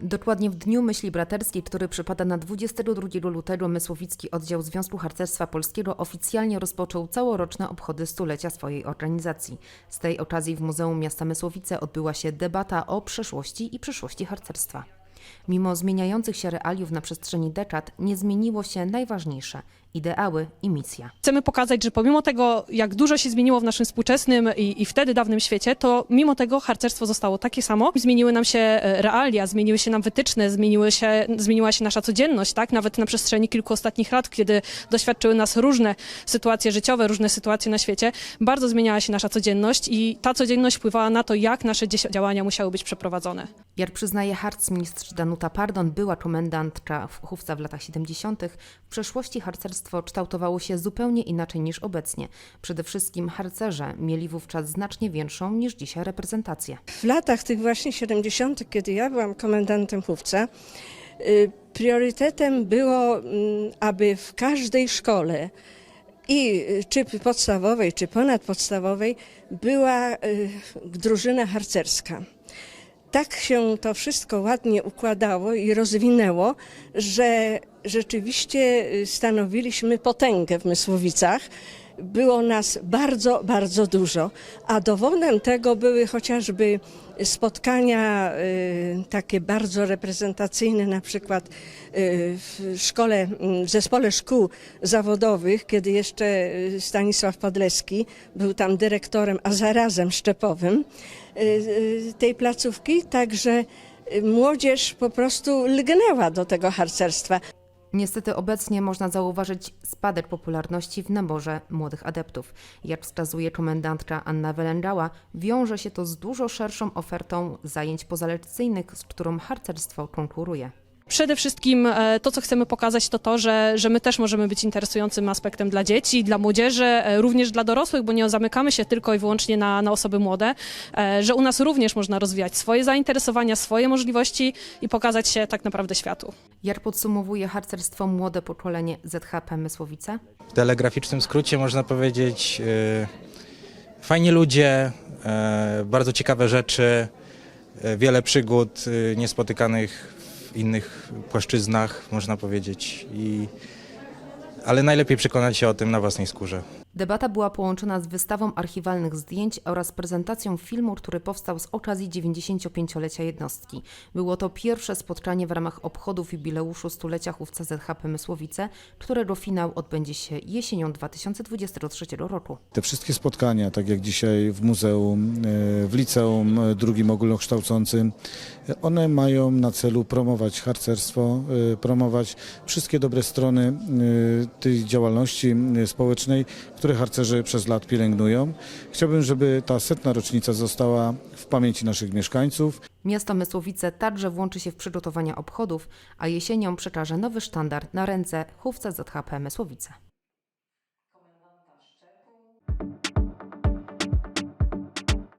Dokładnie w Dniu Myśli Braterskiej, który przypada na 22 lutego, Mysłowicki Oddział Związku Harcerstwa Polskiego oficjalnie rozpoczął całoroczne obchody stulecia swojej organizacji. Z tej okazji w Muzeum Miasta Mysłowice odbyła się debata o przeszłości i przyszłości harcerstwa. Mimo zmieniających się realiów na przestrzeni dekad, nie zmieniło się najważniejsze ideały i misja. Chcemy pokazać, że pomimo tego, jak dużo się zmieniło w naszym współczesnym i, i wtedy dawnym świecie, to mimo tego harcerstwo zostało takie samo. Zmieniły nam się e, realia, zmieniły się nam wytyczne, zmieniły się, zmieniła się nasza codzienność, tak? Nawet na przestrzeni kilku ostatnich lat, kiedy doświadczyły nas różne sytuacje życiowe, różne sytuacje na świecie, bardzo zmieniała się nasza codzienność i ta codzienność wpływała na to, jak nasze działania musiały być przeprowadzone. Jak przyznaje harcmistrz Danuta Pardon, była komendantka w Chówca w latach 70., w przeszłości harcerstwo kształtowało się zupełnie inaczej niż obecnie. Przede wszystkim harcerze mieli wówczas znacznie większą niż dzisiaj reprezentację. W latach tych właśnie 70., kiedy ja byłam komendantem chówca, y, priorytetem było, mm, aby w każdej szkole i y, czy podstawowej, czy ponadpodstawowej była y, drużyna harcerska. Tak się to wszystko ładnie układało i rozwinęło, że rzeczywiście y, stanowiliśmy potęgę w Mysłowicach. Było nas bardzo, bardzo dużo, a dowodem tego były chociażby spotkania y, takie bardzo reprezentacyjne, na przykład y, w szkole, w zespole szkół zawodowych, kiedy jeszcze y, Stanisław Podleski był tam dyrektorem, a zarazem szczepowym tej placówki, także młodzież po prostu lgnęła do tego harcerstwa. Niestety obecnie można zauważyć spadek popularności w naborze młodych adeptów. Jak wskazuje komendantka Anna Welęgała, wiąże się to z dużo szerszą ofertą zajęć pozalekcyjnych, z którą harcerstwo konkuruje. Przede wszystkim e, to, co chcemy pokazać, to to, że, że my też możemy być interesującym aspektem dla dzieci, dla młodzieży, e, również dla dorosłych, bo nie zamykamy się tylko i wyłącznie na, na osoby młode, e, że u nas również można rozwijać swoje zainteresowania, swoje możliwości i pokazać się tak naprawdę światu. Jak podsumowuje harcerstwo młode pokolenie ZHP Mysłowice? W telegraficznym skrócie można powiedzieć e, fajni ludzie, e, bardzo ciekawe rzeczy, e, wiele przygód e, niespotykanych innych płaszczyznach, można powiedzieć. I, ale najlepiej przekonać się o tym na własnej skórze. Debata była połączona z wystawą archiwalnych zdjęć oraz prezentacją filmu, który powstał z okazji 95-lecia jednostki. Było to pierwsze spotkanie w ramach obchodów jubileuszu stulecia chówca ZHP Mysłowice, którego finał odbędzie się jesienią 2023 roku. Te wszystkie spotkania, tak jak dzisiaj w muzeum, e, w liceum e, drugim ogólnokształcącym, e, one mają na celu promować harcerstwo, promować wszystkie dobre strony tej działalności społecznej, które harcerzy przez lat pielęgnują. Chciałbym, żeby ta setna rocznica została w pamięci naszych mieszkańców. Miasto Mysłowice także włączy się w przygotowania obchodów, a jesienią przekaże nowy sztandar na ręce chówca ZHP Mysłowice.